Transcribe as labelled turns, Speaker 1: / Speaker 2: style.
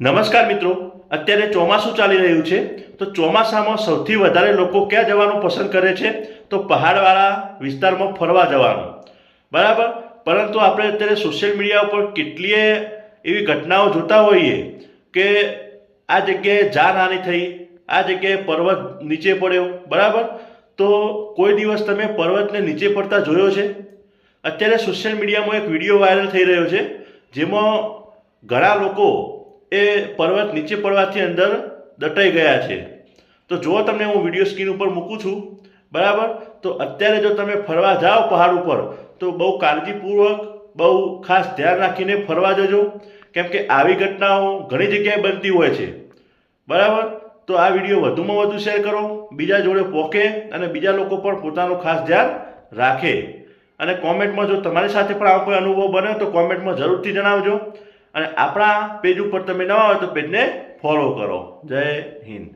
Speaker 1: નમસ્કાર મિત્રો, અત્યારે ચોમાસું ચાલી રહ્યું છે. તો ચોમાસામાં સૌથી વધારે લોકો ક્યાં જવાનું પસંદ કરે છે? તો પહાડવાળા વિસ્તારમાં ફરવા જવાનું. બરાબર? પરંતુ આપણે અત્યારે સોશિયલ મીડિયા ઉપર કેટલીય એવી ઘટનાઓ જોતા હોઈએ કે આ જગ્યાએ જાનહાનિ થઈ, આ જગ્યાએ પર્વત નીચે પડ્યો. બરાબર? તો કોઈ દિવસ તમે પર્વતને નીચે પડતા જોયો છે? અત્યારે સોશિયલ મીડિયામાં એક વીડિયો વાયરલ થઈ રહ્યો છે, જેમાં ઘણા લોકો એ પર્વત નીચે પડવાથી અંદર દટાઈ ગયા છે. તો જો તમને હું વીડિયો સ્ક્રીન ઉપર મૂકું છું, બરાબર? તો અત્યારે જો તમે ફરવા જાઓ પહાડ ઉપર, તો બહુ કાળજીપૂર્વક, બહુ ખાસ ધ્યાન રાખીને ફરવા જજો. કેમ કે આવી ઘટનાઓ ઘણી જગ્યાએ બનતી હોય છે. બરાબર? તો આ વીડિયો વધુમાં વધુ શેર કરો, બીજા જોડે પોકે અને બીજા લોકો પણ પોતાનું ખાસ ધ્યાન રાખે. અને કોમેન્ટમાં જો તમારી સાથે પણ આવો કોઈ અનુભવ બને, તો કોમેન્ટમાં જરૂરથી જણાવજો. અને આપણા પેજ ઉપર તમે નવા હોય તો પેજને ફોલો કરો. જય હિન્દ.